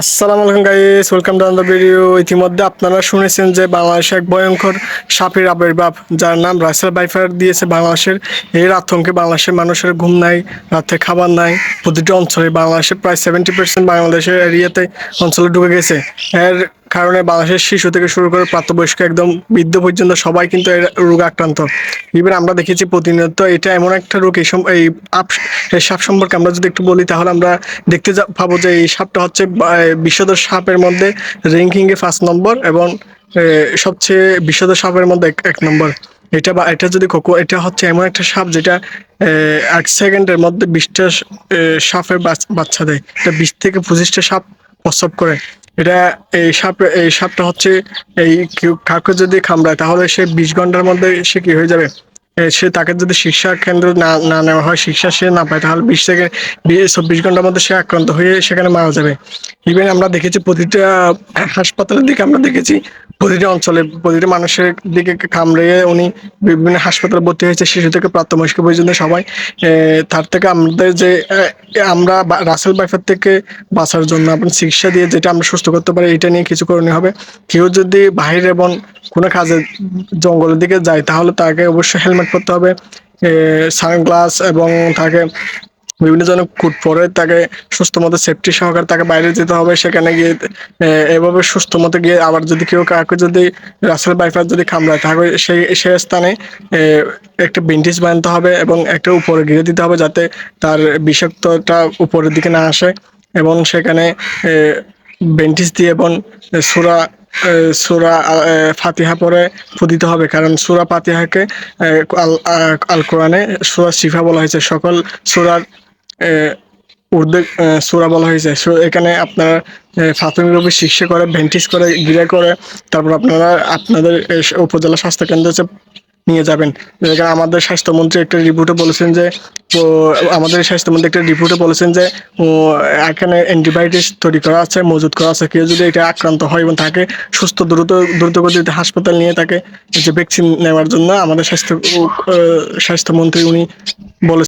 আসসালামু আলাইকুম guys welcome to the video ইতিমধ্যে আপনারা শুনেছেন যে বাংলাদেশে এক ভয়ঙ্কর সাপের আবির্ভাব যার নাম রাসেল বাইফার দিয়েছে বাংলাদেশের এর আতঙ্কে বাংলাদেশের মানুষের ঘুম নাই, রাতে খাবার নাই। প্রতিটি অঞ্চলে বাংলাদেশের প্রায় সেভেন্টি পার্সেন্ট বাংলাদেশের এরিয়াতে অঞ্চলে ঢুকে গেছে। এর কারণে বাংলাদেশের শিশু থেকে শুরু করে প্রাপ্তবয়স্ক একদম বৃদ্ধ পর্যন্ত সবাই কিন্তু এর রোগে আক্রান্ত। ইভেন আমরা দেখেছি প্রতিনিয়ত এটা এমন একটা রোগ, এই এই সাপ সম্পর্কে আমরা যদি একটু বলি, তাহলে আমরা দেখতে পাবো যে এই সাপটা হচ্ছে বিশ্বদের সাপের মধ্যে র্যাঙ্কিং এ ফার্স্ট নম্বর এবং সবচেয়ে বিশ্বদের সাপের মধ্যে এক- নম্বর এটা বা, এটা যদি কোকো এটা হচ্ছে এমন একটা সাপ যেটা এক সেকেন্ডের মধ্যে বিশটা সাপের বাচ্চা দেয়। এটা বিশ থেকে পঁচিশটা সাপ প্রসব করে। এটা এই সাপ, এই সাপটা হচ্ছে এই কেউ কাউকে যদি খামড়ায় তাহলে সে বিশ ঘণ্টার মধ্যে সে কি হয়ে যাবে? সে তাকে যদি শিক্ষা কেন্দ্র না না নেওয়া হয়, শিক্ষা সে না পায়, তাহলে বিশ থেকে চব্বিশ ঘণ্টার মধ্যে সে আক্রান্ত হয়ে সেখানে মারা যাবে। ইভেন আমরা দেখেছি প্রতিটা হাসপাতালের দিকে আমরা দেখেছি প্রতিটা অঞ্চলে প্রতিটি মানুষের দিকে কামড়ে উনি বিভিন্ন হাসপাতালে ভর্তি হয়েছে, শিশু থেকে প্রাপ্তবয়স্ক পর্যন্ত সবাই। তার থেকে আমাদের যে আমরা রাসেল বাইফার থেকে বাঁচার জন্য আপনার চিকিৎসা দিয়ে যেটা আমরা সুস্থ করতে পারি, এটা নিয়ে কিছু করণীয় হবে। কেউ যদি বাইরে এবং কোনো কাজে জঙ্গলের দিকে যায়, তাহলে তাকে অবশ্যই হেলমেট পরতে হবে। সানগ্লাস এবং তাকে বিভিন্ন ধরনের কুট পরে তাকে সুস্থ মতো সেফটি সহকারে তাকে বাইরে যেতে হবে, সেখানে গিয়ে এভাবে সুস্থ মতো গিয়ে আবার যদি কেউ কাউকে যদি রাসেল বাইফার যদি কামড়ায়, তাহলে সেই সেই স্থানে একটা বেন্ডিজ বানাতে হবে এবং একটা উপরে ঘিরে দিতে হবে যাতে তার বিষাক্তটা উপরের দিকে না আসে এবং সেখানে বেন্টিস দিয়ে এবং সুরা সুরা ফাতিহা পরে দিতে হবে। কারণ সুরা ফাতিহাকে আল আল কোরআনে সুরা শিফা বলা হয়েছে। সকল সুরার উর্দু সুরা বলা হয়েছে। সো, এখানে আপনার প্রাথমিকভাবে শিক্ষা করে, ভেন্টিস করে, গিরে করে, তারপর আপনারা আপনাদের উপজেলা স্বাস্থ্য কেন্দ্রে নিয়ে যাবেন। যেখানে আমাদের স্বাস্থ্যমন্ত্রী একটা রিপোর্টে বলেছেন যে আমাদের স্বাস্থ্যমন্ত্রী একটা রিপোর্টে বলেছেন যে এখানে অ্যান্টিবায়োটিক্স তৈরি করা আছে, মজুত করা আছে। কেউ যদি এটা আক্রান্ত হয় এবং তাকে সুস্থ, দ্রুত দ্রুত গতিতে হাসপাতাল নিয়ে তাকে যে ভ্যাকসিন নেওয়ার জন্য আমাদের স্বাস্থ্য স্বাস্থ্যমন্ত্রী উনি বলেছেন